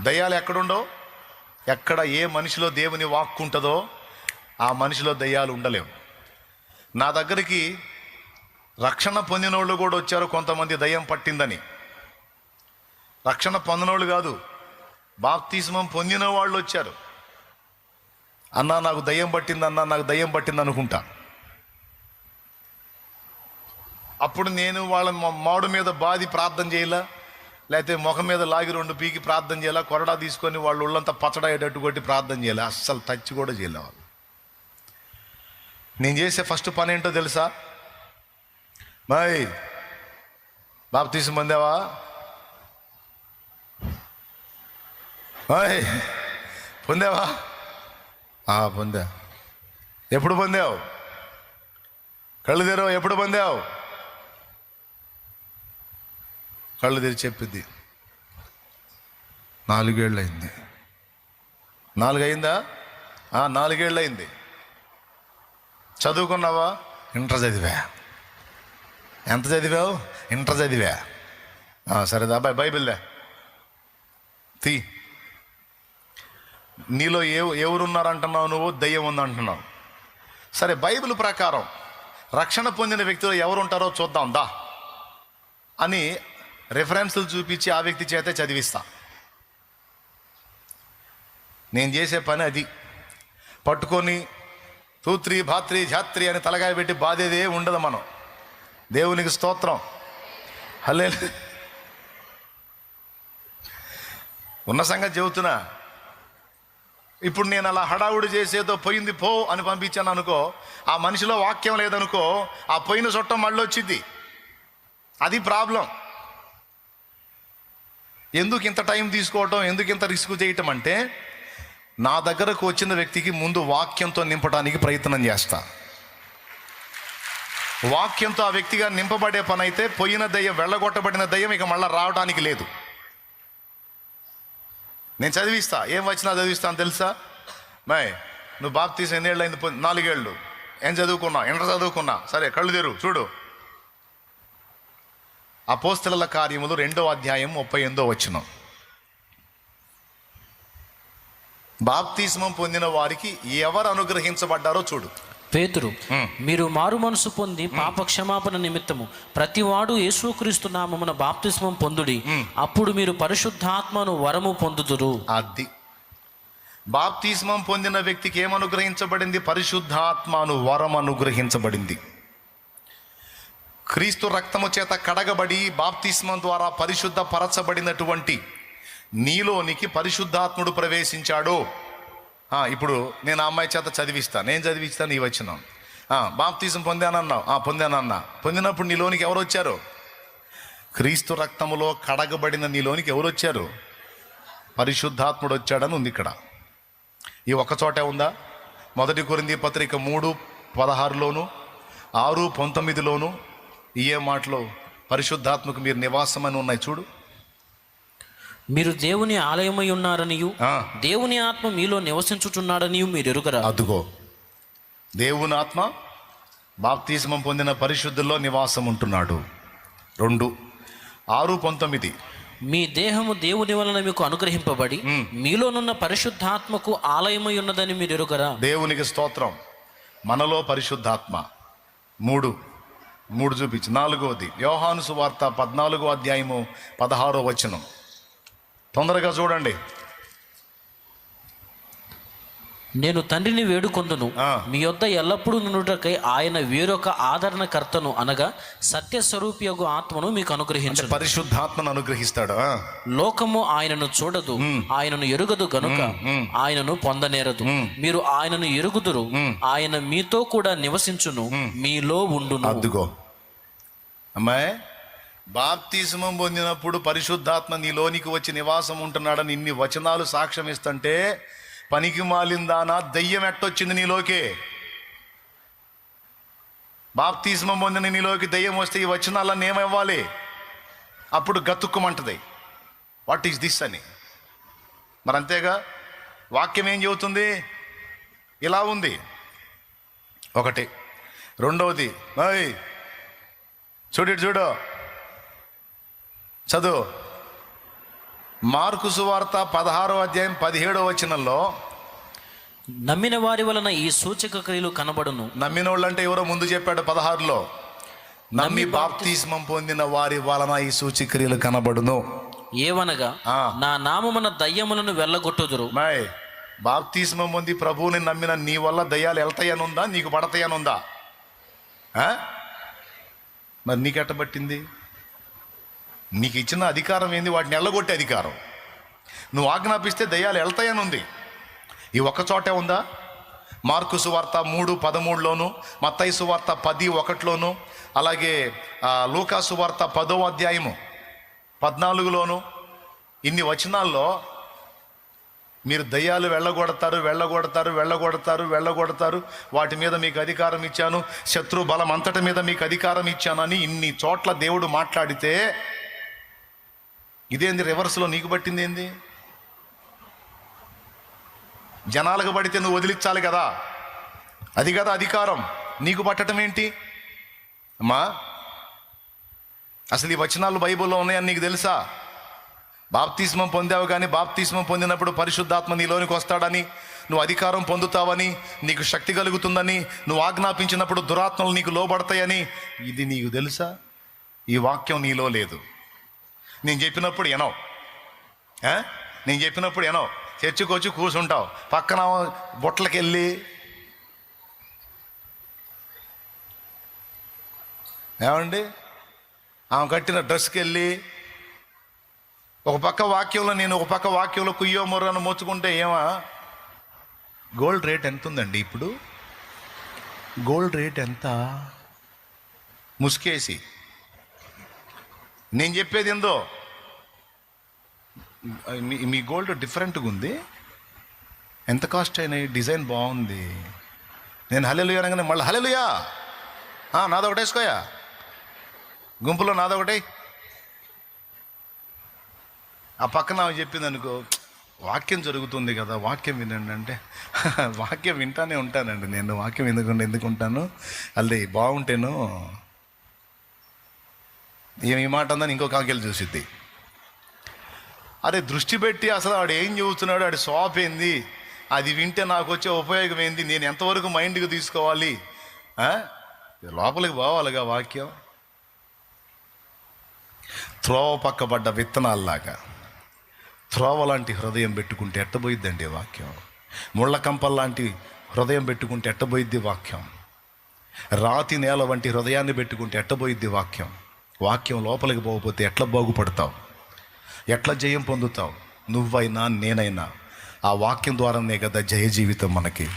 దయ్యాలు ఎక్కడుండవు? ఎక్కడ ఏ మనిషిలో దేవుని వాక్కు ఉంటుందో ఆ మనిషిలో దయ్యాలు ఉండలేవు. నా దగ్గరికి రక్షణ పొందిన వాళ్ళు కూడా వచ్చారు కొంతమంది దయ్యం పట్టిందని. రక్షణ పొందినోళ్ళు కాదు బాప్తిస్మం పొందిన వాళ్ళు వచ్చారు. అన్నా నాకు దయ్యం పట్టింది అన్నా నాకు దయ్యం పట్టింది అనుకుంటా. అప్పుడు నేను వాళ్ళ మాడు మీద బాధి ప్రార్థన చేయాల? లేకపోతే ముఖం మీద లాగి రెండు పీకి ప్రార్థన చేయాలా? కొరడా తీసుకొని వాళ్ళు ఒళ్ళంతా పచ్చడయ్యేటట్టు కొట్టి ప్రార్థన చేయాలి? అస్సలు టచ్ కూడా చేయలే వాళ్ళు. నేను చేసే ఫస్ట్ పని ఏంటో తెలుసా? మై బాబు తీసి పొందావా? మై పొందావా? ఆ, పొందా. ఎప్పుడు పొందావు? కళ్ళు తెరవు? ఎప్పుడు పొందావు? కళ్ళు తెరిచి చెప్పింది. నాలుగేళ్ళు అయింది నాలుగు అయిందా నాలుగేళ్ళు అయింది చదువుకున్నావా? ఇంటర్ చదివా. ఎంత చదివావు? ఇంటర్ చదివా. సరే అబ్బాయి బైబిల్దే తీ. నీలో ఏ ఎవరున్నారంటున్నావు నువ్వు? దయ్యం ఉందంటున్నావు. సరే బైబిల్ ప్రకారం రక్షణ పొందిన వ్యక్తులు ఎవరుంటారో చూద్దాం దా. అని రిఫరెన్స్లు చూపించి ఆ వ్యక్తి చేతే చదివిస్తా. నేను చేసే పని అది. పట్టుకొని తూత్రి భాత్రి ఝాత్రి అని తలకాయ పెట్టి బాధేదే ఉండదు మనం. దేవునికి స్తోత్రం. హలే ఉన్న సంగతి చెబుతున్నా. ఇప్పుడు నేను అలా హడావుడి చేసేదో పోయింది పో అని పంపించాను అనుకో ఆ మనిషిలో వాక్యం లేదనుకో ఆ పోయిన చుట్టం మళ్ళీ వచ్చింది అది ప్రాబ్లం. ఎందుకు ఇంత టైం తీసుకోవటం ఎందుకు ఇంత రిస్క్ చేయటం అంటే నా దగ్గరకు వచ్చిన వ్యక్తికి ముందు వాక్యంతో నింపడానికి ప్రయత్నం చేస్తా. వాక్యంతో ఆ వ్యక్తిగా నింపబడే పని అయితే పోయిన దయ్యం వెళ్ళగొట్టబడిన దయ్యం ఇక మళ్ళీ రావడానికి లేదు. నేను చదివిస్తా. ఏం వచ్చినా చదివిస్తాను తెలుసా? మై నువ్వు బాప్ తీసి ఎన్నేళ్ళు అయింది పొ- నాలుగేళ్ళు. ఏం చదువుకున్నా ఎంటర్ చదువుకున్నా సరే కళ్ళు తెరు చూడు. అపోస్తల కార్యములు రెండో అధ్యాయం ముప్పై ఎనిమిదో వచ్చిన బాప్తిస్మం పొందిన వారికి ఎవరు అనుగ్రహించబడ్డారో చూడు. పేతురు. మీరు మారు మనసు పొంది పాప క్షమాపణ నిమిత్తము ప్రతివాడు యేసుక్రీస్తు నామమున బాప్తిస్మం పొందుడి. అప్పుడు మీరు పరిశుద్ధాత్మను వరము పొందుదురు. అది. బాప్తిస్మం పొందిన వ్యక్తికి ఏం అనుగ్రహించబడింది పరిశుద్ధాత్మను వరం అనుగ్రహించబడింది క్రీస్తు రక్తము చేత కడగబడి బాప్తిస్మం ద్వారా పరిశుద్ధ పరచబడినటువంటి నీలోనికి పరిశుద్ధాత్ముడు ప్రవేశించాడు. ఇప్పుడు నేను ఆ అమ్మాయి చేత చదివిస్తాను నేను చదివిస్తాను నీ వచ్చిన బాప్తీసం పొందానన్నావు. పొందానన్నా. పొందినప్పుడు నీలోనికి ఎవరు వచ్చారు? క్రీస్తు రక్తములో కడగబడిన నీలోనికి ఎవరు వచ్చారు? పరిశుద్ధాత్ముడు వచ్చాడని ఉంది ఇక్కడ. ఈ ఒక్క చోటే ఉందా? మొదటి కొరింది పత్రిక మూడు పదహారులోను ఆరు పంతొమ్మిదిలోను ఇయే మాటలో పరిశుద్ధాత్మకు మీరు నివాసం అని ఉన్నాయి చూడు. మీరు దేవుని ఆలయమై ఉన్నారనియు ఆ. దేవుని ఆత్మ మీలో నివసించుచున్నాడనియు మీరు ఎరుగరా? అదుగో. దేవుని ఆత్మ బాప్తిస్మం పొందిన పరిశుద్ధుల్లో నివాసం ఉంటున్నాడు రెండు. ఆరు పంతొమ్మిది. మీ దేహము దేవుని వలన మీకు అనుగ్రహింపబడి మీలోనున్న పరిశుద్ధాత్మకు ఆలయమై ఉన్నదని మీరు ఎరుగరా? దేవునికి స్తోత్రం. మనలో పరిశుద్ధాత్మ. మూడు. మూడు చూపించి. నాలుగోది యోహాను సువార్త పద్నాలుగో అధ్యాయము పదహారో వచనం. తొందరగా చూడండి. నేను తండ్రిని వేడుకొందును. మీ యొద్ద ఎల్లప్పుడూ నుండుటకై ఆయన వేరొక ఆదరణకర్తను అనగా సత్య స్వరూపియగు ఆత్మను మీకు అనుగ్రహించు పరిశుద్ధాత్మను అనుగ్రహిస్తాడు. లోకము ఆయనను చూడదు ఆయనను ఎరుగదు గనుక ఆయనను పొందనేరదు. మీరు ఆయనను ఎరుగుదురు ఆయన మీతో కూడా నివసించును మీలో ఉండును. అద్దుగో అమ్మాయి బాప్తిజమం పొందినప్పుడు పరిశుద్ధాత్మ నీలోనికి వచ్చి నివాసం ఉంటున్నాడని ఇన్ని వచనాలు సాక్ష్యం ఇస్తుంటే పనికి మాలిందానా దయ్యం ఎట్టొచ్చింది నీలోకే? బాప్తిజమం పొందిన నీలోకి దయ్యం వస్తే ఈ వచనాలన్నీ ఏమివ్వాలి? అప్పుడు గతుక్కుమంటది. వాట్ ఈస్ దిస్ అని. మరి అంతేగా వాక్యం ఏం చెబుతుంది? ఇలా ఉంది. ఒకటి. రెండవది ఓయ్ చూడు చూడు. చదువు. మార్కు సువార్త పదహారో అధ్యాయం పదిహేడో వచనంలో నమ్మిన వారి వలన ఈ సూచక క్రియలు కనబడును. నమ్మిన వాళ్ళంటే ఎవరో ముందు చెప్పాడు పదహారులో నమ్మి బాప్తిస్మం పొందిన వారి వలన ఈ సూచిక్రియలు కనబడును. ఏవనగా. నా నామమున దయ్యములను వెళ్ళగొట్టుదురు. మాయ్ బాప్తిస్మం పొంది ప్రభువుని నమ్మిన నీ వల్ల దయ్యాలు వెళ్తాయనుందా నీకు పడతాయనుందా? ఆ? మరి నీకు ఎట్టబట్టింది నీకు ఇచ్చిన అధికారం ఏంది? వాటిని ఎల్లగొట్టే అధికారం. నువ్వు ఆజ్ఞాపిస్తే దయ్యాలు వెళ్తాయని ఉంది. ఈ ఒక్క చోటే ఉందా? మార్కు సువార్త మూడు పదమూడులోను మత్తయి సువార్త పది ఒకటిలోను అలాగే లూకా సువార్త పదో అధ్యాయము పద్నాలుగులోను ఇన్ని వచనాల్లో మీరు దయ్యాలు వెళ్ళగొడతారు వెళ్ళగొడతారు వెళ్ళగొడతారు వెళ్ళగొడతారు. వాటి మీద మీకు అధికారం ఇచ్చాను. శత్రు బలం అంతటి మీద మీకు అధికారం ఇచ్చానని ఇన్ని చోట్ల దేవుడు మాట్లాడితే ఇదేంది రివర్స్లో నీకు పట్టింది ఏంది? జనాలకు పడితే నువ్వు వదిలించాలి కదా. అది కదా అధికారం. నీకు పట్టడం ఏంటి? అమ్మా అసలు ఈ వచనాలు బైబిల్లో ఉన్నాయని నీకు తెలుసా? బాప్తిస్మం పొందావు కానీ బాప్తిస్మం పొందినప్పుడు పరిశుద్ధాత్మ నీలోనికి వస్తాడని నువ్వు అధికారం పొందుతావని నీకు శక్తి కలుగుతుందని నువ్వు ఆజ్ఞాపించినప్పుడు దురాత్మలు నీకు లోబడతాయని ఇది నీకు తెలుసా? ఈ వాక్యం నీలో లేదు. నేను చెప్పినప్పుడు ఎనో నేను చెప్పినప్పుడు ఎనో చర్చికి వచ్చి కూర్చుంటావు. పక్కన బొట్లకి వెళ్ళి ఏమండి? ఆమె కట్టిన డ్రెస్కి వెళ్ళి ఒక పక్క వాక్యంలో నేను ఒక పక్క వాక్యంలో కుయ్యో మొర్రను మోచుకుంటే ఏమా? గోల్డ్ రేట్ ఎంత ఉందండి ఇప్పుడు? గోల్డ్ రేట్ ఎంత? ముసుకేసి. నేను చెప్పేది ఏందో? మీ మీ గోల్డ్ డిఫరెంట్గా ఉంది. ఎంత కాస్ట్ అయినాయి డిజైన్ బాగుంది. నేను హలెలుయా అనగానే మళ్ళీ హలెలుయా నాదొకటేసుకోయా గుంపులో నాదొకటే ఆ పక్కన చెప్పింది అనుకో వాక్యం జరుగుతుంది కదా వాక్యం వినండి అంటే. వాక్యం వింటానే ఉంటానండి నేను వాక్యం ఎందుకు ఎందుకు ఉంటాను? అది బాగుంటేను ఏం ఈ మాట అందని ఇంకో కాకెళ్ళి చూసిద్ది. అరే దృష్టి పెట్టి అసలు ఆడు ఏం చెబుతున్నాడు ఆడి షాప్ ఏంది? అది వింటే నాకు వచ్చే ఉపయోగం ఏంది? నేను ఎంతవరకు మైండ్కి తీసుకోవాలి? లోపలికి పోవాలిగా వాక్యం. త్రోవ పక్కబడ్డ విత్తనాల్లాగా. త్రోవ లాంటి హృదయం పెట్టుకుంటే ఎట్టబోయిద్దండి వాక్యం? ముళ్ళకంపల్ లాంటి హృదయం పెట్టుకుంటే ఎట్టబోయిద్ది వాక్యం? రాతి నేల వంటి హృదయాన్ని పెట్టుకుంటే ఎట్టబోయిద్ది వాక్యం? వాక్యం లోపలికి పోకపోతే ఎట్లా బాగుపడతావు? ఎట్లా జయం పొందుతావు? నువ్వైనా నేనైనా. ఆ వాక్యం ద్వారానే కదా జయ జీవితం మనకి.